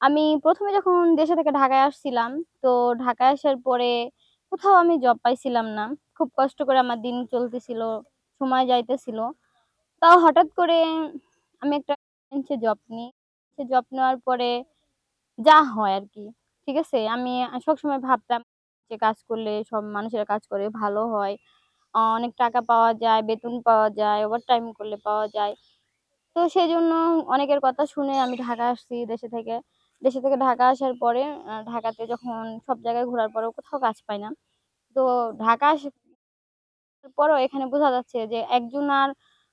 আমি প্রথমে যখন দেশে থেকে ঢাকায় আসছিলাম, তো ঢাকায় আসার পরে কোথাও আমি জব পাইছিলাম না। খুব কষ্ট করে আমার দিন চলতেছিল, সময় যাইতেছিল। তাও হঠাৎ করে আমি একটা জব নিই। সে জব নেওয়ার পরে যা হয় আর কি ঠিক আছে? আমি সবসময় ভাবতাম যে কাজ করলে সব মানুষেরা কাজ করে ভালো হয়। অনেক টাকা পাওয়া যায়, বেতন পাওয়া যায়, ওভারটাইম করলে পাওয়া যায়। তো সেই জন্য অনেকের কথা শুনে আমি ঢাকা আসছি দেশে থেকে। দেশে থেকে ঢাকা আসার পরে ঢাকাতে যখন সব জায়গায় ঘোরার পরেও কোথাও কাজ পাই না। তো ঢাকা আসার পরেও এখানে বোঝা যাচ্ছে যে একজন আর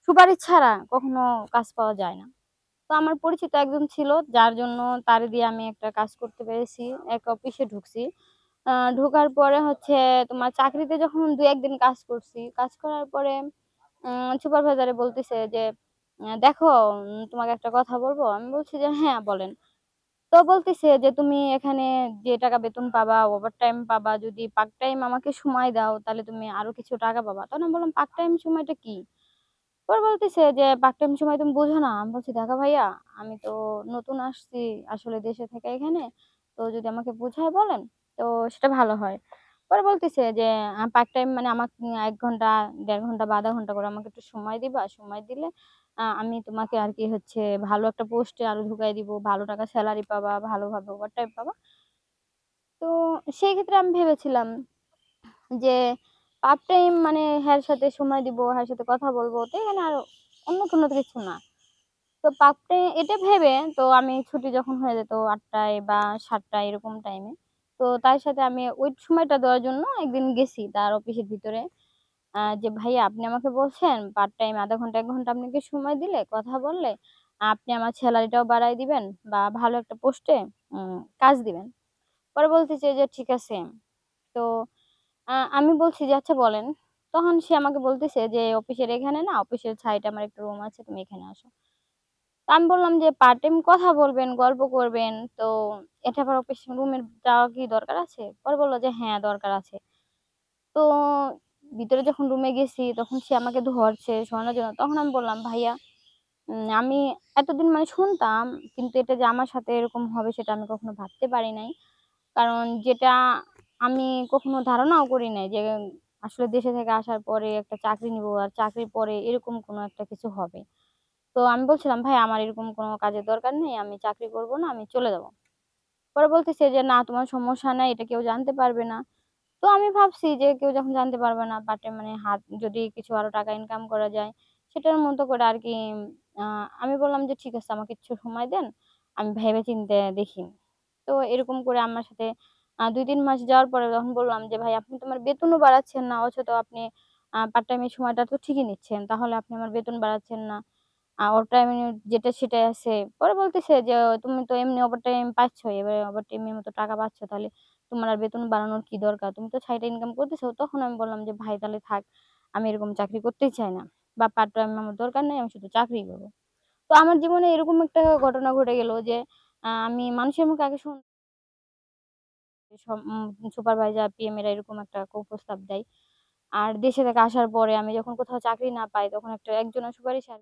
সুপারিশ ছাড়া কখনো কাজ পাওয়া যায় না। তো আমার পরিচিত একজন ছিল যার জন্য তার দিয়ে আমি একটা কাজ করতে পেরেছি। এক অফিসে ঢুকছি। ঢোকার পরে হচ্ছে তোমার চাকরিতে যখন ২-১ কাজ করছি, কাজ করার পরে সুপারভাইজারে বলতেছে যে, "দেখো তোমাকে একটা কথা বলব?" আমি বলছি যে, "হ্যাঁ, বলেন।" তো বলতেছে যে, "তুমি এখানে যে টাকা বেতন পাবা, ওভার টাইম পাবা, যদি পার্ট টাইম আমাকে সময় দাও তাহলে তুমি আরও কিছু টাকা পাবা।" তখন আমি বললাম, "পার্ট টাইম সময়টা কি?" পর বলতেছে যে, "পার্ট টাইম সময় তুমি বোঝো না?" আমি বলছি, দেখা ভাইয়া, আমি তো নতুন আসছি আসলে দেশে থেকে এখানে। তো যদি আমাকে বুঝায় বলেন, তো সেটা ভালো হয়।" পরে বলতেছে যে, "পার্ট টাইম মানে আমাকে এক ঘণ্টা, দেড় ঘণ্টা বা আধা ঘণ্টা করে আমাকে একটু সময় দিবা। সময় দিলে আমি তোমাকে আর কি হচ্ছে ভালো একটা পোস্টে আরও ঢুকাই দিব। ভালো টাকা স্যালারি পাবা, ভালোভাবে ওভারটাইম পাবা।" তো সেই ক্ষেত্রে আমি ভেবেছিলাম যে পার্ট টাইম মানে হ্যার সাথে সময় দিব, হ্যার সাথে কথা বলব তো এখানে আর অন্য কোনো কিছু না। তো পার্ট টাইম এটা ভেবে তো আমি ছুটি যখন হয়ে যেত আটটায় বা সাতটায় এরকম টাইমে। তো তার সাথে আমি ওই সময়টা দেওয়ার জন্য একদিন গেছি তার অফিসের ভিতরে। যে, "ভাইয়া আপনি আমাকে বলছেন পার্ট টাইম ০.৫ ঘণ্টা ১ ঘণ্টা আপনাকে সময় দিলে, কথা বললে আপনি আমার সেলারিটাও বাড়ায় দিবেন বা ভালো একটা পোস্টে কাজ দিবেন।" পরে বলতেছে যে, "ঠিক আছে।" তো আমি বলছি যে, "আচ্ছা বলেন।" তখন সে আমাকে বলতেছে যে, "অফিসের এখানে না, অফিসের সাইডে আমার একটা রুম আছে, তুমি এখানে আসো।" আমি বললাম যে, "পার্ট টাইম কথা বলবেন, গল্প করবেন, তো এটা আবার অফিস রুমে যাওয়া কি দরকার আছে?" পরে বলল যে, "হ্যাঁ, দরকার আছে।" তো ভিতরে যখন রুমে গেছি তখন সে আমাকে ধরছে শোনানোর জন্য। তখন আমি বললাম, "ভাইয়া আমি এতদিন মানে শুনতাম কিন্তু এটা যে আমার সাথে এরকম হবে সেটা আমি কখনো ভাবতে পারি নাই। কারণ যেটা আমি কখনো ধারণাও করি নাই যে আসলে দেশে থেকে আসার পরে একটা চাকরি নিবো আর চাকরির পরে এরকম কোনো একটা কিছু হবে।" তো আমি বলছিলাম, "ভাই আমার এরকম কোনো কাজের দরকার নেই। আমি চাকরি করব না, আমি চলে যাব।" পরে বলতেছে যে, "না তোমার সমস্যা নাই, এটা কেউ জানতে পারবে না।" তো আমি ভাবছি যে কেউ যখন জানতে পারবে না টাইম মানে হাত যদি কিছু আরও টাকা ইনকাম করা যায়, সেটার মতো করে আরকি আ আমি বললাম যে, "ঠিক আছে আমাকে কিছু সময় দেন। আমি ভেবে চিন্তে দেখি।" তো এরকম করে আমার সাথে দুই ২-৩ মাস যাওয়ার পরে তখন বললাম যে, "ভাই আপনি তো আমার বেতনও বাড়াচ্ছেন না, অথচ আপনি পার্ট টাইম এর সময়টা তো ঠিকই নিচ্ছেন। তাহলে আপনি আমার বেতন বাড়াচ্ছেন না। আ ওভারটাইম যেটা সেটাই আছে।" পরে বলতেছে যে, "তুমি তো এমনি ওভারটাইম পাচ্ছই। এবারে ওভারটাইমের মতো টাকা পাচ্ছ। তাহলে তোমার আর বেতন বাড়ানোর কি দরকার? তুমি তো সাইডে ইনকাম করতেছো।" তখন আমি বললাম যে, "ভাই তাহলে থাক। আমি এরকম চাকরি করতেই চাই না। বা পার্ট টাইম আমার দরকার নেই। আমি শুধু চাকরিই করব।" তো আমার জীবনে এরকম একটা ঘটনা ঘটে গেল যে আমি মানুষের মুখে আগে শুন সুপারভাইজার, পিএম এরা এরকম একটা কুপ্রস্তাব দেয়। আর দেশে থেকে আসার পরে আমি যখন কোথাও চাকরি না পাই তখন একটা একজনের সুপারিশে আর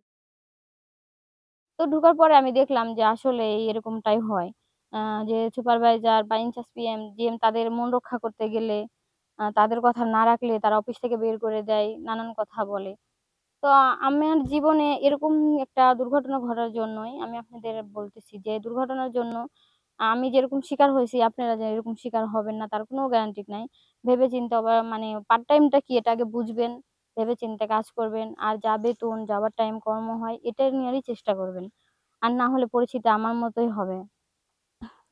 তো ঢোকার পরে আমি দেখলাম যে আসলে এরকমটাই হয়। যে সুপারভাইজার বা ইনচার্জ পিএম, জিএম তাদের মন রক্ষা করতে গেলে তাদের কথা না রাখলে তারা অফিস থেকে বের করে দেয়, নানান কথা বলে। তো আমার জীবনে এরকম একটা দুর্ঘটনা ঘটার জন্যই আমি আপনাদের বলতেছি যে দুর্ঘটনার জন্য আমি যেরকম শিকার হয়েছি আপনারা যে এরকম শিকার হবেন না তার কোনো গ্যারান্টি নাই। ভেবে চিন্তে মানে পার্ট টাইমটা কি এটা আগে বুঝবেন, ভেবে চিন্তে কাজ করবেন। আর যা বেতন, যাবার টাইম কর্ম হয় এটা নেওয়ারই চেষ্টা করবেন। আর না হলে পরিচিতি আমার মতোই হবে।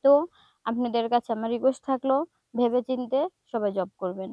তো আপনাদের কাছে আমার রিকোয়েস্ট থাকল ভেবে চিন্তে সবাই জব করবেন।